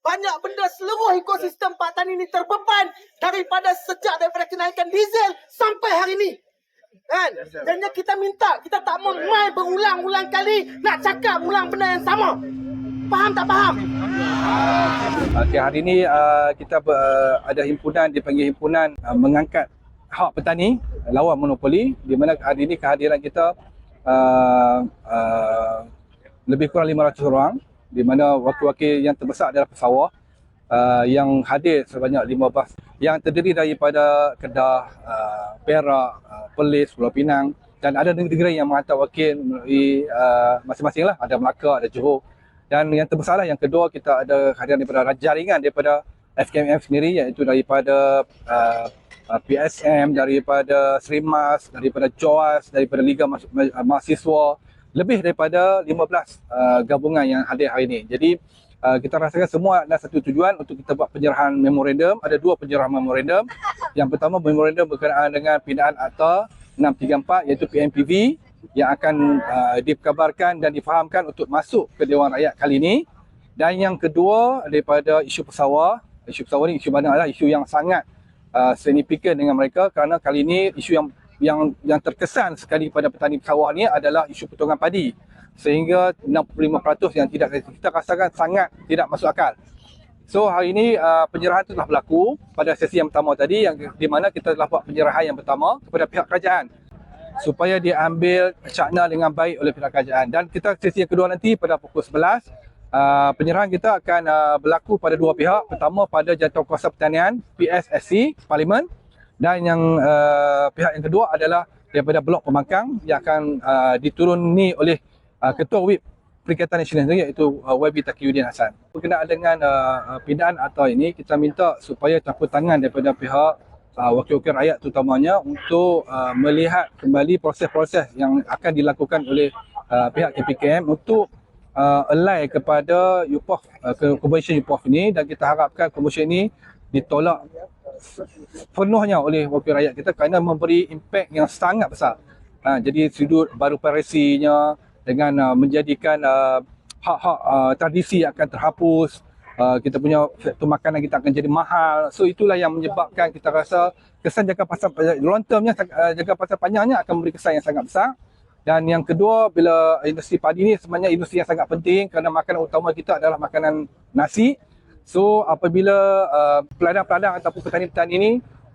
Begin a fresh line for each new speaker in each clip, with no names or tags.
banyak benda seluruh ekosistem Pak Tani ini terbeban daripada sejak daripada kenaikan diesel sampai hari ini. Kan? Dan kita minta, kita tak mau mai berulang-ulang kali nak cakap ulang benda yang sama. Faham tak faham?
Okey, hari ini uh, kita uh, ada himpunan dipanggil himpunan uh, mengangkat hak petani lawan monopoli di mana hari ini kehadiran kita uh, uh, lebih kurang 500 orang di mana wakil-wakil yang terbesar adalah pesawah uh, yang hadir sebanyak 15 yang terdiri daripada Kedah, uh, Perak, uh, Perlis, Pulau Pinang dan ada negeri-negeri yang menghantar wakil melalui uh, masing-masing lah. Ada Melaka, ada Johor. Dan yang terbesar lah, yang kedua kita ada hadiran daripada jaringan daripada FKMF sendiri iaitu daripada uh, uh, PSM, daripada Serimas, daripada JOAS, daripada Liga Mahasiswa, lebih daripada 15 uh, gabungan yang hadir hari ini. Jadi uh, kita rasakan semua ada satu tujuan untuk kita buat penyerahan memorandum. Ada dua penyerahan memorandum. Yang pertama memorandum berkenaan dengan pindaan Akta 634 iaitu PMPV yang akan uh, dikabarkan dan difahamkan untuk masuk ke Dewan Rakyat kali ini. Dan yang kedua daripada isu pesawar. Isu pesawar ni isu mana adalah isu yang sangat uh, signifikan dengan mereka kerana kali ini isu yang yang yang terkesan sekali pada petani sawah ni adalah isu potongan padi. Sehingga 65% yang tidak kita rasakan sangat tidak masuk akal. So hari ini uh, penyerahan itu telah berlaku pada sesi yang pertama tadi yang di mana kita telah buat penyerahan yang pertama kepada pihak kerajaan. Supaya diambil cakna dengan baik oleh pihak kerajaan. Dan kita sesi yang kedua nanti pada pukul 11 uh, penyerahan kita akan uh, berlaku pada dua pihak. Pertama pada Jawatankuasa Pertanian PSSC Parlimen dan yang uh, pihak yang kedua adalah daripada Blok Pembangkang yang akan uh, dituruni oleh uh, Ketua Whip Perikatan Nasional sendiri iaitu uh, YB Taqiyuddin Hassan. Berkenaan dengan uh, pindaan atau ini kita minta supaya campur tangan daripada pihak uh, wakil-wakil rakyat terutamanya untuk uh, melihat kembali proses-proses yang akan dilakukan oleh uh, pihak KPKM untuk uh, ally kepada UPOF, uh, ke conversion UPOF ini dan kita harapkan conversion ini ditolak penuhnya oleh wakil rakyat kita kerana memberi impak yang sangat besar. Ha, jadi sudut baru parasinya dengan uh, menjadikan uh, hak-hak uh, tradisi akan terhapus, uh, kita punya faktor makanan kita akan jadi mahal. So itulah yang menyebabkan kita rasa kesan jangka pasal long termnya uh, jangka pasal panjangnya akan memberi kesan yang sangat besar. Dan yang kedua bila industri padi ni sebenarnya industri yang sangat penting kerana makanan utama kita adalah makanan nasi. So apabila uh, peladang-peladang ataupun petani-petani ini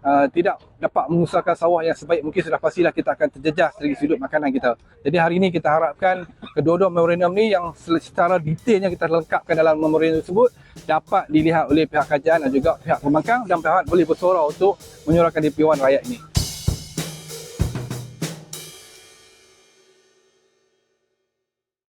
uh, tidak dapat mengusahakan sawah yang sebaik mungkin sudah pastilah kita akan terjejas dari sudut makanan kita. Jadi hari ini kita harapkan kedua-dua memorandum ni yang secara detailnya kita lengkapkan dalam memorandum tersebut dapat dilihat oleh pihak kerajaan dan juga pihak pembangkang dan pihak boleh bersuara untuk menyuarakan di Dewan Rakyat ini.